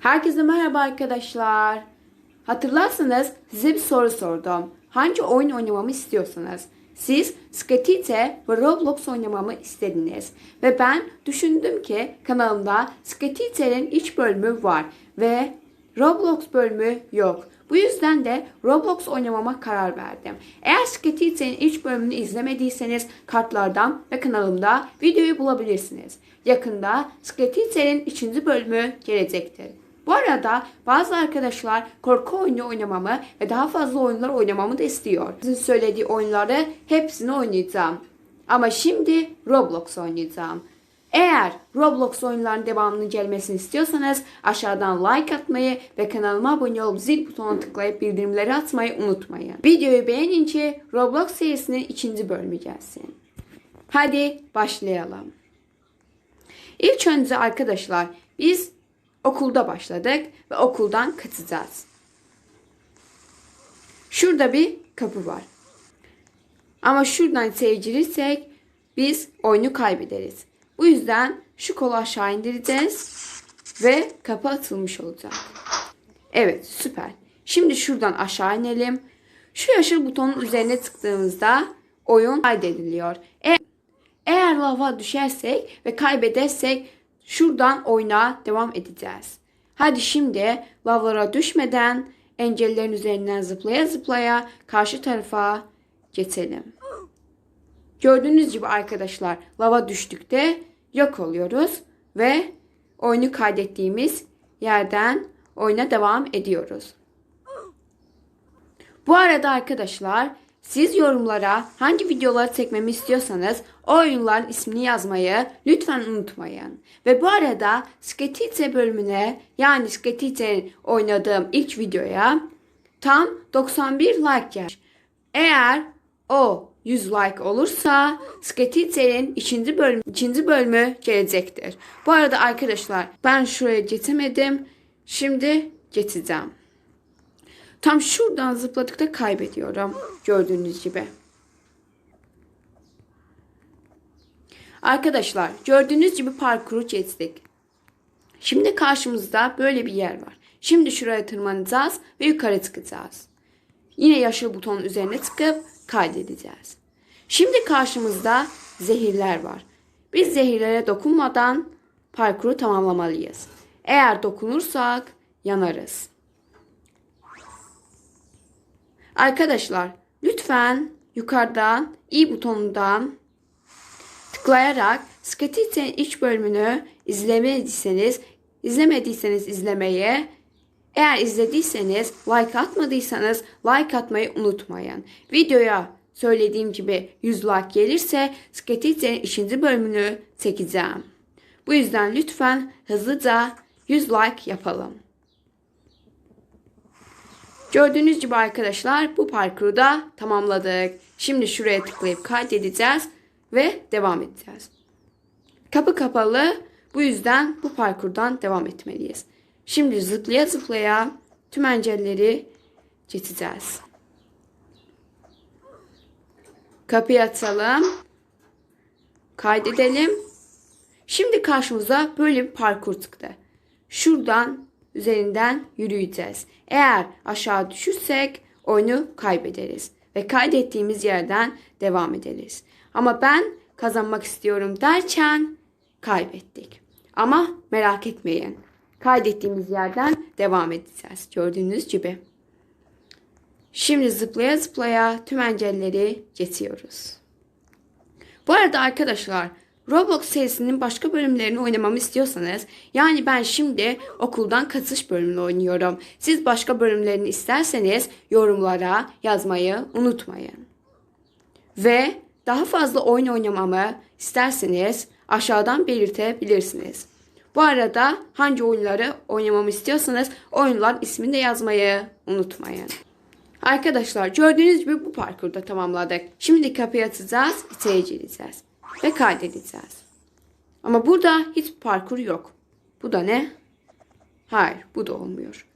Herkese merhaba arkadaşlar. Hatırlarsanız size bir soru sordum. Hangi oyun oynamamı istiyorsanız? Siz Skatite ve Roblox oynamamı istediniz. Ve ben düşündüm ki kanalımda Skatite'nin iç bölümü var ve Roblox bölümü yok. Bu yüzden de Roblox oynamama karar verdim. Eğer Skatite'nin iç bölümünü izlemediyseniz kartlardan ve kanalımda videoyu bulabilirsiniz. Yakında Skatite'nin ikinci bölümü gelecektir. Bu arada bazı arkadaşlar korku oyunu oynamamı ve daha fazla oyunlar oynamamı da istiyor. Sizin söylediği oyunları hepsini oynayacağım. Ama şimdi Roblox oynayacağım. Eğer Roblox oyunlarının devamının gelmesini istiyorsanız aşağıdan like atmayı ve kanalıma abone olup zil butonuna tıklayıp bildirimleri atmayı unutmayın. Videoyu beğenince Roblox serisinin ikinci bölümü gelsin. Hadi başlayalım. İlk önce arkadaşlar biz okulda başladık ve okuldan kaçacağız. Şurada bir kapı var. Ama şuradan seyircilirsek biz oyunu kaybederiz. Bu yüzden şu kolu aşağı indireceğiz ve kapı atılmış olacak. Evet süper. Şimdi şuradan aşağı inelim. Şu yeşil butonun üzerine tıkladığımızda oyun kaydediliyor. E eğer lava düşersek ve kaybedersek şuradan oyuna devam edeceğiz. Hadi şimdi lavlara düşmeden engellerin üzerinden zıplaya zıplaya karşı tarafa geçelim. Gördüğünüz gibi arkadaşlar lava düştükte yok oluyoruz ve oyunu kaydettiğimiz yerden oyuna devam ediyoruz. Bu arada arkadaşlar siz yorumlara hangi videoları çekmemi istiyorsanız o oyunların ismini yazmayı lütfen unutmayın. Ve bu arada Sketite bölümüne yani Sketite'nin oynadığım ilk videoya tam 91 like gelmiş. Eğer o 100 like olursa Sketite'nin ikinci bölüm ikinci bölümü gelecektir. Bu arada arkadaşlar ben şuraya geçemedim. Şimdi geçeceğim. Tam şuradan zıpladıkta kaybediyorum. Gördüğünüz gibi. Arkadaşlar gördüğünüz gibi parkuru geçtik. Şimdi karşımızda böyle bir yer var. Şimdi şuraya tırmanacağız ve yukarı çıkacağız. Yine yeşil butonun üzerine tıkıp kaydedeceğiz. Şimdi karşımızda zehirler var. Biz zehirlere dokunmadan parkuru tamamlamalıyız. Eğer dokunursak yanarız. Arkadaşlar lütfen yukarıdan i butonundan tıklayarak Skatit'in iç bölümünü izlemediyseniz izlemediyseniz izlemeye eğer izlediyseniz like atmadıysanız like atmayı unutmayın. Videoya söylediğim gibi 100 like gelirse Skatit'in ikinci bölümünü çekeceğim. Bu yüzden lütfen hızlıca 100 like yapalım. Gördüğünüz gibi arkadaşlar bu parkuru da tamamladık. Şimdi şuraya tıklayıp kaydedeceğiz ve devam edeceğiz. Kapı kapalı. Bu yüzden bu parkurdan devam etmeliyiz. Şimdi zıplaya zıplaya tüm engelleri geçeceğiz. Kapıyı açalım. Kaydedelim. Şimdi karşımıza böyle bir parkur çıktı. Şuradan üzerinden yürüyeceğiz. Eğer aşağı düşürsek oyunu kaybederiz ve kaydettiğimiz yerden devam ederiz. Ama ben kazanmak istiyorum derken kaybettik. Ama merak etmeyin. Kaydettiğimiz yerden devam edeceğiz. Gördüğünüz gibi. Şimdi zıplaya zıplaya tüm engelleri geçiyoruz. Bu arada arkadaşlar Roblox serisinin başka bölümlerini oynamamı istiyorsanız yani ben şimdi okuldan kaçış bölümünü oynuyorum. Siz başka bölümlerini isterseniz yorumlara yazmayı unutmayın. Ve daha fazla oyun oynamamı isterseniz aşağıdan belirtebilirsiniz. Bu arada hangi oyunları oynamamı istiyorsanız oyunların ismini de yazmayı unutmayın. Arkadaşlar gördüğünüz gibi bu parkurda tamamladık. Şimdi kapıyı açacağız, içeri gireceğiz ve kaydedeceğiz. Ama burada hiç parkur yok. Bu da ne? Hayır, bu da olmuyor.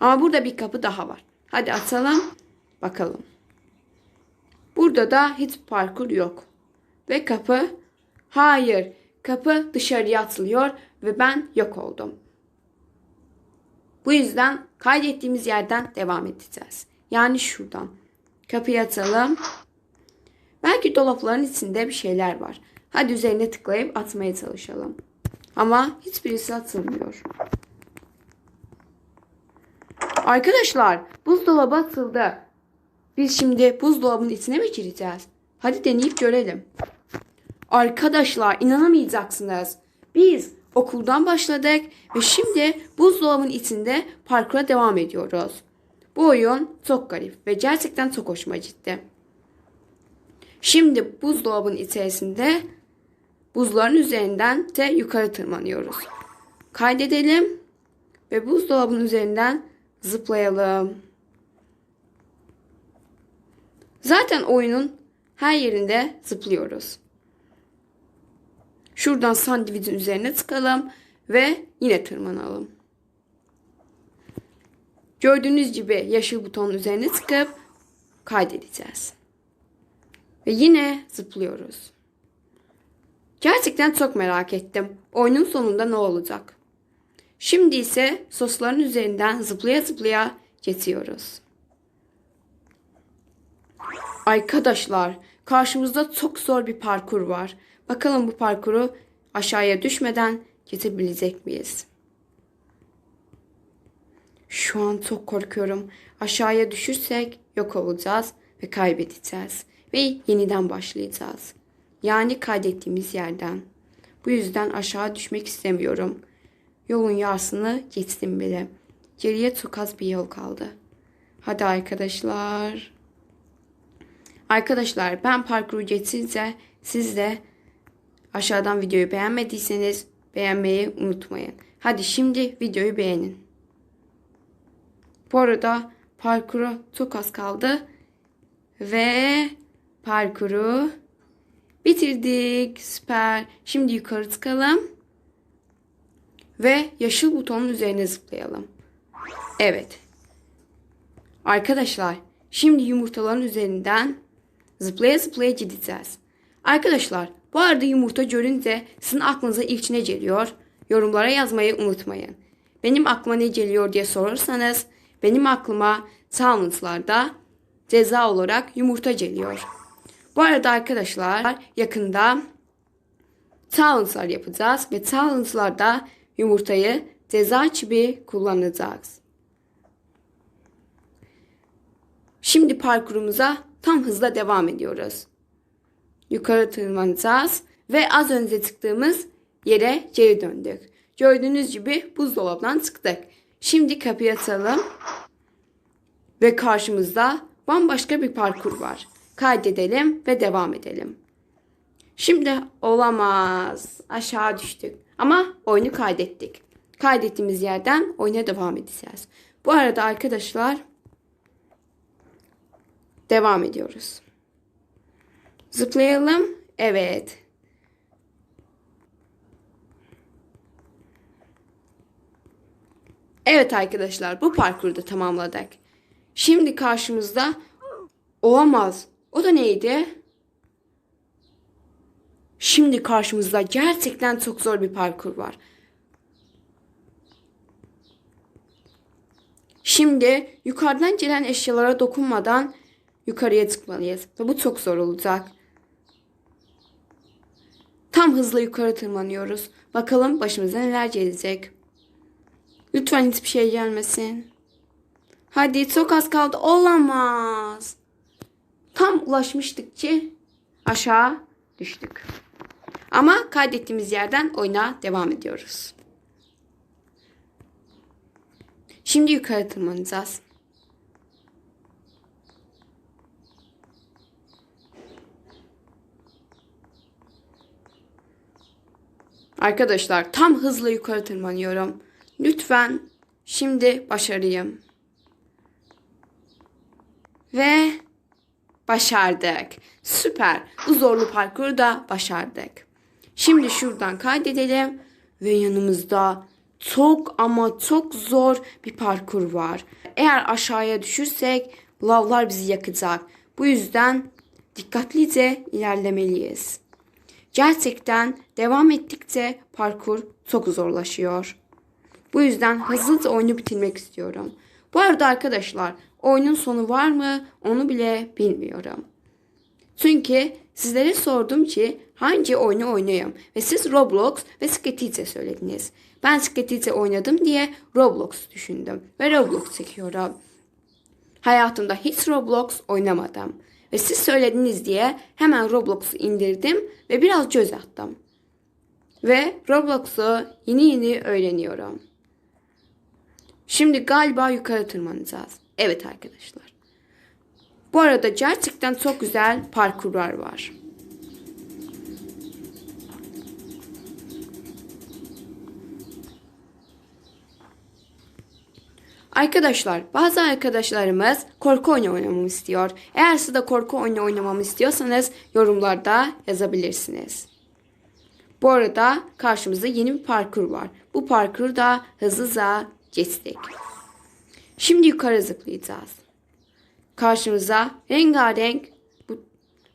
Ama burada bir kapı daha var. Hadi açalım, bakalım. Burada da hiç parkur yok. Ve kapı, hayır, kapı dışarıya atılıyor ve ben yok oldum. Bu yüzden kaydettiğimiz yerden devam edeceğiz. Yani şuradan. Kapıyı açalım. Belki dolapların içinde bir şeyler var. Hadi üzerine tıklayıp atmaya çalışalım. Ama hiçbirisi atılmıyor. Arkadaşlar buzdolabı atıldı. Biz şimdi buzdolabının içine mi gireceğiz? Hadi deneyip görelim. Arkadaşlar inanamayacaksınız. Biz okuldan başladık ve şimdi buzdolabının içinde parkura devam ediyoruz. Bu oyun çok garip ve gerçekten çok hoşuma gitti. Şimdi buzdolabının içerisinde buzların üzerinden de yukarı tırmanıyoruz. Kaydedelim ve buzdolabının üzerinden zıplayalım. Zaten oyunun her yerinde zıplıyoruz. Şuradan sandviçin üzerine tıkalım ve yine tırmanalım. Gördüğünüz gibi yeşil butonun üzerine tıkıp kaydedeceğiz. Ve yine zıplıyoruz. Gerçekten çok merak ettim. Oyunun sonunda ne olacak? Şimdi ise sosların üzerinden zıplaya zıplaya geçiyoruz. Arkadaşlar karşımızda çok zor bir parkur var. Bakalım bu parkuru aşağıya düşmeden geçebilecek miyiz? Şu an çok korkuyorum. Aşağıya düşürsek yok olacağız ve kaybedeceğiz. Ve yeniden başlayacağız. Yani kaydettiğimiz yerden. Bu yüzden aşağı düşmek istemiyorum. Yolun yarısını geçtim bile. Geriye çok az bir yol kaldı. Hadi arkadaşlar. Arkadaşlar ben parkuru geçince siz de aşağıdan videoyu beğenmediyseniz beğenmeyi unutmayın. Hadi şimdi videoyu beğenin. Bu arada parkuru çok az kaldı. Ve parkuru bitirdik. Süper. Şimdi yukarı çıkalım. Ve yeşil butonun üzerine zıplayalım. Evet. Arkadaşlar şimdi yumurtaların üzerinden zıplaya zıplaya gideceğiz. Arkadaşlar bu arada yumurta görünce sizin aklınıza ilk ne geliyor? Yorumlara yazmayı unutmayın. Benim aklıma ne geliyor diye sorarsanız benim aklıma challenge'larda ceza olarak yumurta geliyor. Bu arada arkadaşlar yakında challenge'lar yapacağız ve challenge'larda yumurtayı ceza gibi kullanacağız. Şimdi parkurumuza tam hızla devam ediyoruz. Yukarı tırmanacağız ve az önce çıktığımız yere geri döndük. Gördüğünüz gibi buzdolabından çıktık. Şimdi kapıyı açalım ve karşımızda bambaşka bir parkur var. Kaydedelim ve devam edelim. Şimdi olamaz. Aşağı düştük. Ama oyunu kaydettik. Kaydettiğimiz yerden oyuna devam edeceğiz. Bu arada arkadaşlar devam ediyoruz. Zıplayalım. Evet. Evet arkadaşlar bu parkurda tamamladık. Şimdi karşımızda olamaz. O da neydi? Şimdi karşımızda gerçekten çok zor bir parkur var. Şimdi yukarıdan gelen eşyalara dokunmadan yukarıya çıkmalıyız. Ve bu çok zor olacak. Tam hızla yukarı tırmanıyoruz. Bakalım başımıza neler gelecek. Lütfen hiçbir şey gelmesin. Hadi çok az kaldı. Olamaz. Tam ulaşmıştık ki aşağı düştük. Ama kaydettiğimiz yerden oyuna devam ediyoruz. Şimdi yukarı tırmanacağız. Arkadaşlar tam hızla yukarı tırmanıyorum. Lütfen şimdi başarayım. Ve başardık. Süper. Bu zorlu parkuru da başardık. Şimdi şuradan kaydedelim ve yanımızda çok ama çok zor bir parkur var. Eğer aşağıya düşürsek lavlar bizi yakacak. Bu yüzden dikkatlice ilerlemeliyiz. Gerçekten devam ettikçe parkur çok zorlaşıyor. Bu yüzden hızlıca oyunu bitirmek istiyorum. Bu arada arkadaşlar oyunun sonu var mı onu bile bilmiyorum. Çünkü sizlere sordum ki hangi oyunu oynayayım ve siz Roblox ve Sketice söylediniz. Ben Sketice oynadım diye Roblox düşündüm ve Roblox çekiyorum. Hayatımda hiç Roblox oynamadım. Ve siz söylediniz diye hemen Roblox'u indirdim ve biraz göz attım. Ve Roblox'u yeni yeni öğreniyorum. Şimdi galiba yukarı tırmanacağız. Evet arkadaşlar. Bu arada gerçekten çok güzel parkurlar var. Arkadaşlar bazı arkadaşlarımız korku oyunu oynamamı istiyor. Eğer siz de korku oyunu oynamamı istiyorsanız yorumlarda yazabilirsiniz. Bu arada karşımızda yeni bir parkur var. Bu parkuru da hızlıca geçtik. Şimdi yukarı zıplayacağız. Karşımıza rengarenk bu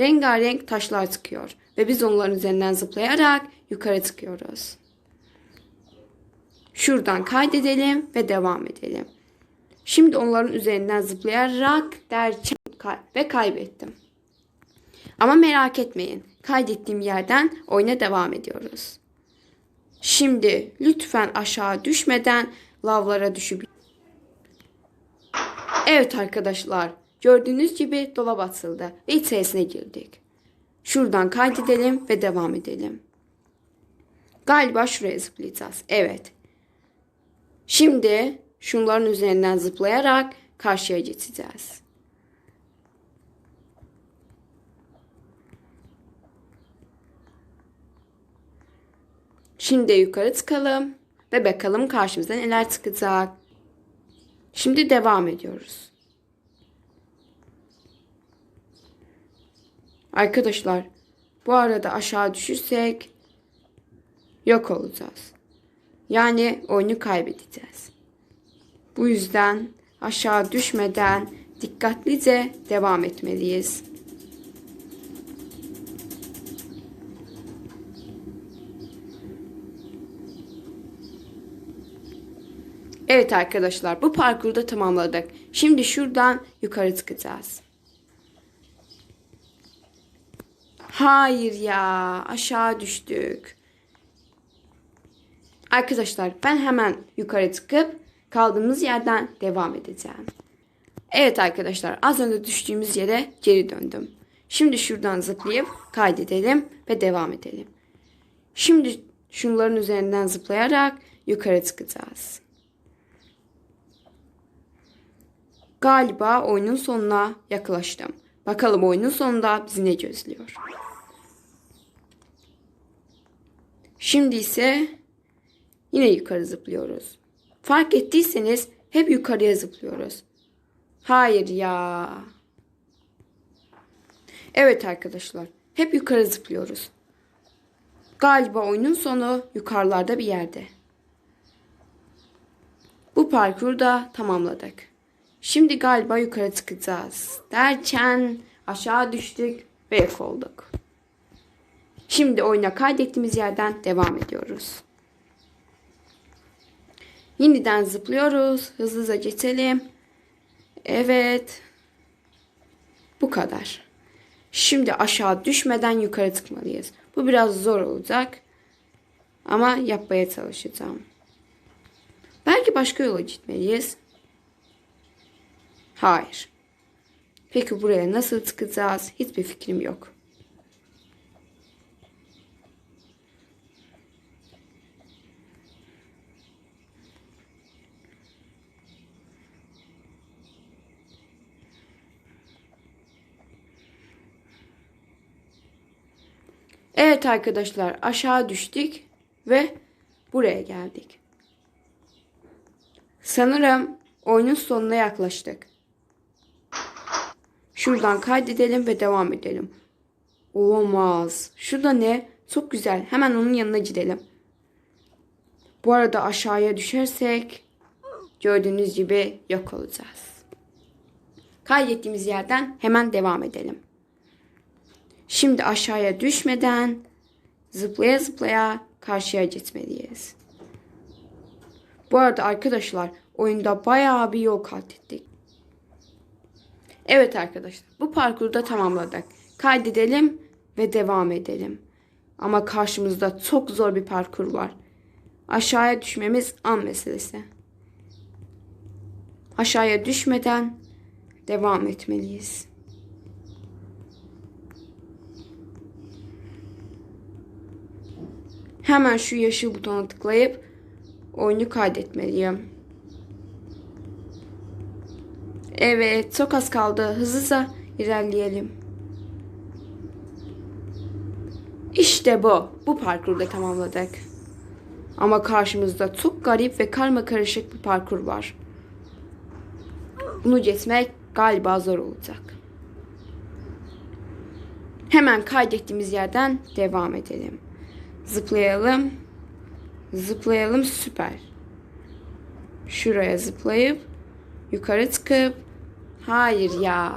rengarenk taşlar çıkıyor ve biz onların üzerinden zıplayarak yukarı çıkıyoruz. Şuradan kaydedelim ve devam edelim. Şimdi onların üzerinden zıplayarak kay- ve kaybettim. Ama merak etmeyin. Kaydettiğim yerden oyuna devam ediyoruz. Şimdi lütfen aşağı düşmeden lavlara düşüp Evet arkadaşlar. Gördüğünüz gibi dolap açıldı ve içerisine girdik. Şuradan kaydedelim ve devam edelim. Galiba şuraya zıplayacağız. Evet. Şimdi şunların üzerinden zıplayarak karşıya geçeceğiz. Şimdi yukarı çıkalım ve bakalım karşımıza neler çıkacak. Şimdi devam ediyoruz. Arkadaşlar bu arada aşağı düşürsek yok olacağız. Yani oyunu kaybedeceğiz. Bu yüzden aşağı düşmeden dikkatlice devam etmeliyiz. Evet arkadaşlar bu parkurda tamamladık. Şimdi şuradan yukarı çıkacağız. Hayır ya aşağı düştük. Arkadaşlar ben hemen yukarı çıkıp kaldığımız yerden devam edeceğim. Evet arkadaşlar az önce düştüğümüz yere geri döndüm. Şimdi şuradan zıplayıp kaydedelim ve devam edelim. Şimdi şunların üzerinden zıplayarak yukarı çıkacağız. Galiba oyunun sonuna yaklaştım. Bakalım oyunun sonunda bizi ne gözlüyor. Şimdi ise yine yukarı zıplıyoruz. Fark ettiyseniz hep yukarıya zıplıyoruz. Hayır ya. Evet arkadaşlar, hep yukarı zıplıyoruz. Galiba oyunun sonu yukarılarda bir yerde. Bu parkuru da tamamladık. Şimdi galiba yukarı çıkacağız. Derken aşağı düştük ve yok olduk. Şimdi oyuna kaydettiğimiz yerden devam ediyoruz. Yeniden zıplıyoruz. Hızlıca geçelim. Evet. Bu kadar. Şimdi aşağı düşmeden yukarı çıkmalıyız. Bu biraz zor olacak. Ama yapmaya çalışacağım. Belki başka yola gitmeliyiz. Hayır. Peki buraya nasıl çıkacağız? Hiçbir fikrim yok. Evet arkadaşlar aşağı düştük ve buraya geldik. Sanırım oyunun sonuna yaklaştık. Şuradan kaydedelim ve devam edelim. Olamaz. Şurada ne? Çok güzel. Hemen onun yanına gidelim. Bu arada aşağıya düşersek gördüğünüz gibi yok olacağız. Kaydettiğimiz yerden hemen devam edelim. Şimdi aşağıya düşmeden zıplaya zıplaya karşıya gitmeliyiz. Bu arada arkadaşlar oyunda bayağı bir yol kat ettik. Evet arkadaşlar bu parkuru da tamamladık. Kaydedelim ve devam edelim. Ama karşımızda çok zor bir parkur var. Aşağıya düşmemiz an meselesi. Aşağıya düşmeden devam etmeliyiz. Hemen şu yeşil butona tıklayıp oyunu kaydetmeliyim. Evet, çok az kaldı. Hızlıca ilerleyelim. İşte bu. Bu parkuru da tamamladık. Ama karşımızda çok garip ve karma karışık bir parkur var. Bunu geçmek galiba zor olacak. Hemen kaydettiğimiz yerden devam edelim. Zıplayalım. Zıplayalım süper. Şuraya zıplayıp yukarı çıkıp hayır ya.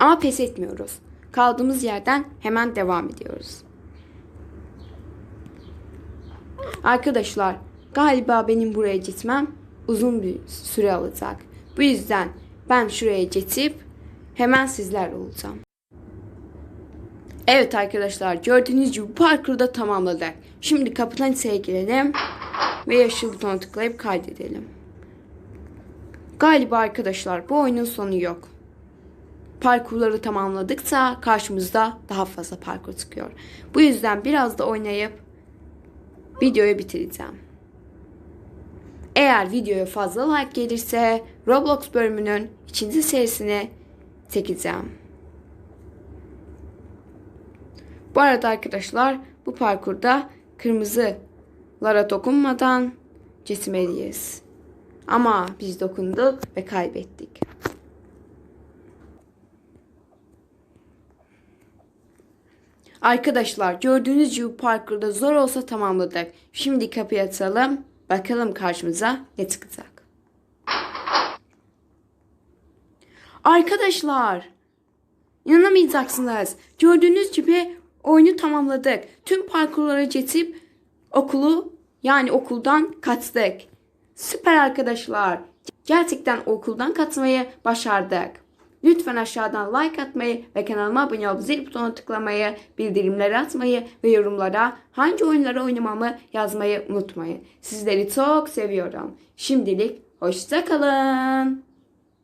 Ama pes etmiyoruz. Kaldığımız yerden hemen devam ediyoruz. Arkadaşlar galiba benim buraya gitmem uzun bir süre alacak. Bu yüzden ben şuraya geçip hemen sizler olacağım. Evet arkadaşlar gördüğünüz gibi parkuru da tamamladık. Şimdi kapıdan içeri girelim ve yeşil butona tıklayıp kaydedelim. Galiba arkadaşlar bu oyunun sonu yok. Parkurları tamamladıkça karşımızda daha fazla parkur çıkıyor. Bu yüzden biraz da oynayıp videoyu bitireceğim. Eğer videoya fazla like gelirse Roblox bölümünün ikinci serisini çekeceğim. Bu arada arkadaşlar bu parkurda kırmızılara dokunmadan geçmeliyiz. Ama biz dokunduk ve kaybettik. Arkadaşlar gördüğünüz gibi parkurda zor olsa tamamladık. Şimdi kapıyı açalım. Bakalım karşımıza ne çıkacak. Arkadaşlar inanamayacaksınız. Gördüğünüz gibi oyunu tamamladık. Tüm parkurlara geçip okulu yani okuldan kaçtık. Süper arkadaşlar. Gerçekten okuldan kaçmayı başardık. Lütfen aşağıdan like atmayı ve kanalıma abone olup zil butonuna tıklamayı, bildirimleri atmayı ve yorumlara hangi oyunları oynamamı yazmayı unutmayın. Sizleri çok seviyorum. Şimdilik hoşçakalın.